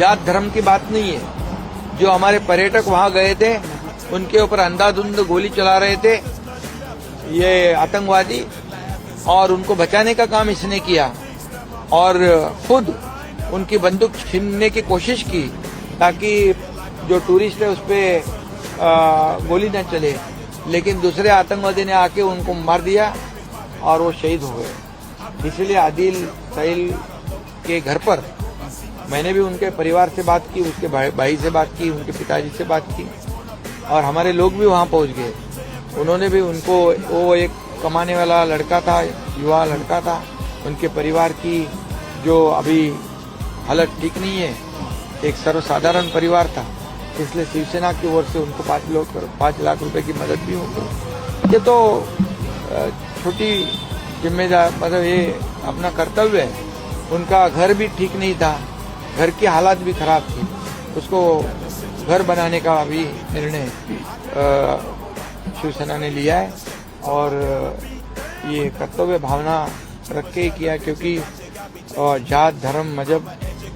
जात धर्म की बात नहीं है। जो हमारे पर्यटक वहाँ गए थे, उनके ऊपर अंधाधुंध गोली चला रहे थे, ये आतंकवादी, और उनको बचाने का काम इसने किया। और खुद उनकी बंदूक छीनने की कोशिश की, ताकि जो टूरिस्ट है उस पर गोली न चले। लेकिन दूसरे आतंकवादी ने आके उनको मार दिया, और वो शहीद हो गए। इसलिए आदिल सहील के घर पर मैंने भी उनके परिवार से बात की उसके भाई भाई से बात की, उनके पिताजी से बात की और हमारे लोग भी वहाँ पहुँच गए। उन्होंने भी उनको, वो एक कमाने वाला लड़का था, युवा लड़का था। उनके परिवार की जो अभी हालत ठीक नहीं है, एक सर्वसाधारण परिवार था। इसलिए शिवसेना की ओर से उनको पाँच लोग, पाँच लाख रुपए की मदद भी होगी। ये तो छोटी जिम्मेदार मतलब ये अपना कर्तव्य है। उनका घर भी ठीक नहीं था। घर की हालात भी खराब थी। उसको घर बनाने का भी निर्णय शिवसेना ने लिया है और ये कर्तव्य भावना रख के ही किया क्योंकि जात धर्म मज़हब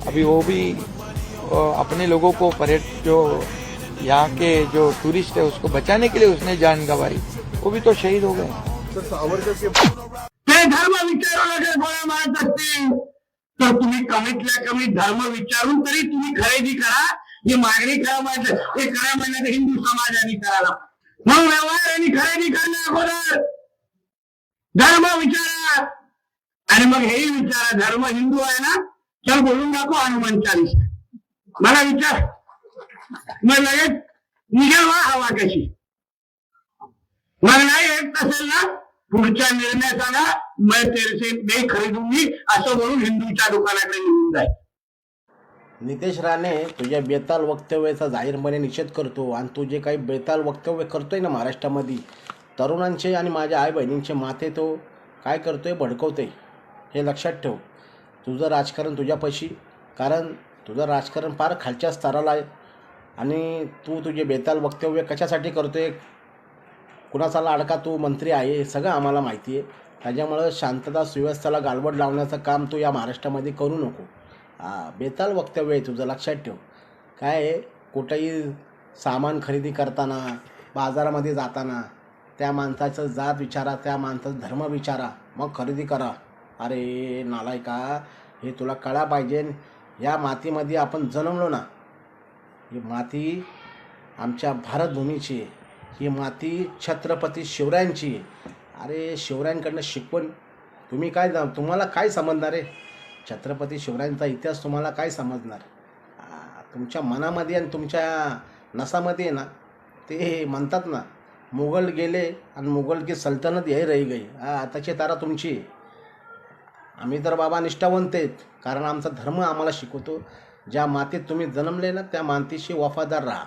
अभी वो भी अपने लोगों को पर्यटक जो यहाँ के जो टूरिस्ट है उसको बचाने के लिए उसने जान गंवाई। वो भी तो शहीद हो गए। कमीतल्या कमी धर्म विचारून तरी तुम्ही खरेदी करा. जी मागणी करा म्हणजे ते करा म्हणजे हिंदू समाजाने करायला. मग व्यवहार आणि खरेदी करण्या अगोदर धर्म विचारा. आणि मग हेही विचारा धर्म हिंदू आहे ना? चल बोलून दाखव हनुमान चालीस. मला विचार. मग लगेच निघेल वा हवा कशी. मग नाही येत असेल ना? पुढच्या निर्णयाचा मैं तेरे नाही खरीदूंगी असं म्हणून हिंदूच्या दुकानाकडे निघून जाईल. नितेश राणे तुझ्या बेताल वक्तव्याचा जाहीरपणे निषेध करतो आणि तू जे काही बेताल वक्तव्य करतोय ना महाराष्ट्रामध्ये तरुणांचे आणि माझ्या आई बहिणींचे माथे तो काय करतोय भडकवतोय हे लक्षात ठेव. तुझं राजकारण तुझ्यापाशी कारण तुझं राजकारण फार खालच्या स्तराला आहे. आणि तू तुझे बेताल वक्तव्य कशासाठी करतोय कुणाचा लाडका तू मंत्री आहे हे सगळं आम्हाला माहिती आहे. त्याच्यामुळं शांतता सुव्यवस्थेला गालबोट लावण्याचं काम तू या महाराष्ट्रामध्ये करू नको. बेताल वक्तव्य आहे तुझं लक्षात ठेव. काय कुठंही सामान खरेदी करताना बाजारामध्ये जाताना त्या माणसाचं जात विचारा त्या माणसाचा धर्म विचारा मग खरेदी करा. अरे नालायका हे तुला कळा पाहिजे. या मातीमध्ये आपण जन्मलो ना. ही माती आमच्या भारतभूमीची आहे. ही माती छत्रपती शिवरायांची आहे. अरे शिवरायांकडनं शिकवण. तुम्ही काय जा तुम्हाला काय समजणार आहे? छत्रपती शिवरायांचा इतिहास तुम्हाला काय समजणार? तुमच्या मनामध्ये आणि तुमच्या नसामध्ये आहे ना ते म्हणतात ना मुघल गेले आणि मुघल की सल्तनत यही रही गई. हा आताची तारा तुमची. आहे. आम्ही तर बाबा निष्ठावंत आहेत कारण आमचा धर्म आम्हाला शिकवतो. ज्या मातीत तुम्ही जन्मले ना त्या मातीशी वफादार राहा.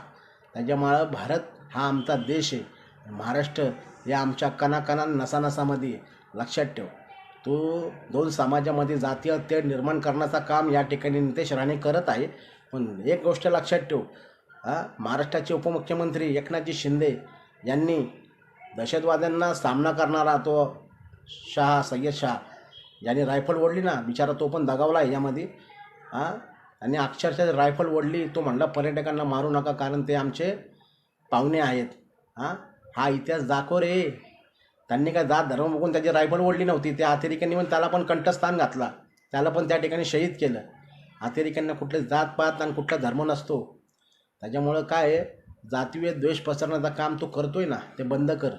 त्याच्यामुळं भारत हा आमचा देश आहे. महाराष्ट्र या आमच्या कणाकणा नसानसामध्ये लक्षात ठेव. तो दोन समाजामध्ये जातीय तेढ निर्माण करण्याचा काम या ठिकाणी नितेश राणे करत आहे. पण एक गोष्ट लक्षात ठेव. हा महाराष्ट्राचे उपमुख्यमंत्री एकनाथजी शिंदे यांनी दहशतवाद्यांना सामना करणारा तो शहा सय्यद शहा ज्याने रायफल ओढली ना बिचारा तो पण दगावला आहे यामध्ये. हां आणि अक्षरशः रायफल ओढली तो म्हणला पर्यटकांना मारू नका कारण ते आमचे पाहुणे आहेत. हां? हा इतिहास दाखव रे. त्यांनी काय जात धर्म बघून त्याची रायफल ओढली नव्हती. त्या अतिरेक्यांनी पण त्याला पण कंठस्थान घातला. त्याला पण त्या ठिकाणी शहीद केलं. अतिरेक्यांना कुठले जात पात आणि कुठला धर्म नसतो. त्याच्यामुळं काय आहे? जातीय द्वेष पसरण्याचं काम तू करतोय ना ते बंद कर.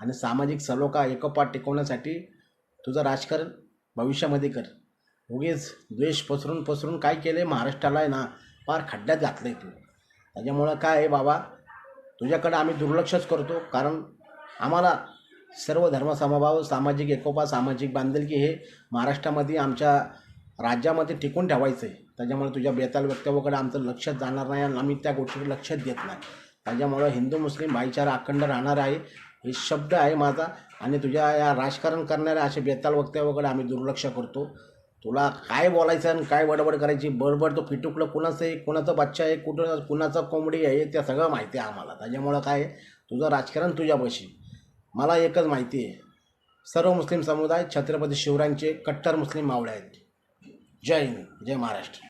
आणि सामाजिक सलोखा एकोपाट टिकवण्यासाठी तुझं राजकारण भविष्यामध्ये कर. उगीच द्वेष पसरून पसरून काय केलं आहे महाराष्ट्राला आहे ना फार खड्ड्यात घातलं आहे तू. त्याच्यामुळं काय आहे बाबा? तुझ्याकडं आम्ही दुर्लक्षच करतो. कारण आम्हाला सर्व धर्मसमभाव सामाजिक एकोपा सामाजिक बांधिलकी हे महाराष्ट्रामध्ये आमच्या राज्यामध्ये टिकून ठेवायचं आहे त्याच्यामुळे तुझ्या बेताल वक्तव्याकडे आमचं लक्षच जाणार नाही आणि आम्ही त्या गोष्टीकडे लक्षच देत नाही. त्याच्यामुळं हिंदू मुस्लिम भाईचारा अखंड राहणार आहे. हे शब्द आहे माझा. आणि तुझ्या या राजकारण करणाऱ्या असे बेताल वक्तव्याकडे आम्ही दुर्लक्ष करतो. तुला काय बोलायचं आणि काय बडबड करायची बडबड तो फिटुकलं कुणाचं आहे कुणाचं बच्चा आहे कुठं कुणाचं कोंबडी आहे ते सगळं माहिती आहे आम्हाला. त्याच्यामुळं काय आहे, तुझं राजकारण तुझ्यापाशी मला एकच माहिती आहे. सर्व मुस्लिम समुदाय छत्रपती शिवरायांचे कट्टर मुस्लिम मावळे आहेत. जय हिंद. जय महाराष्ट्र.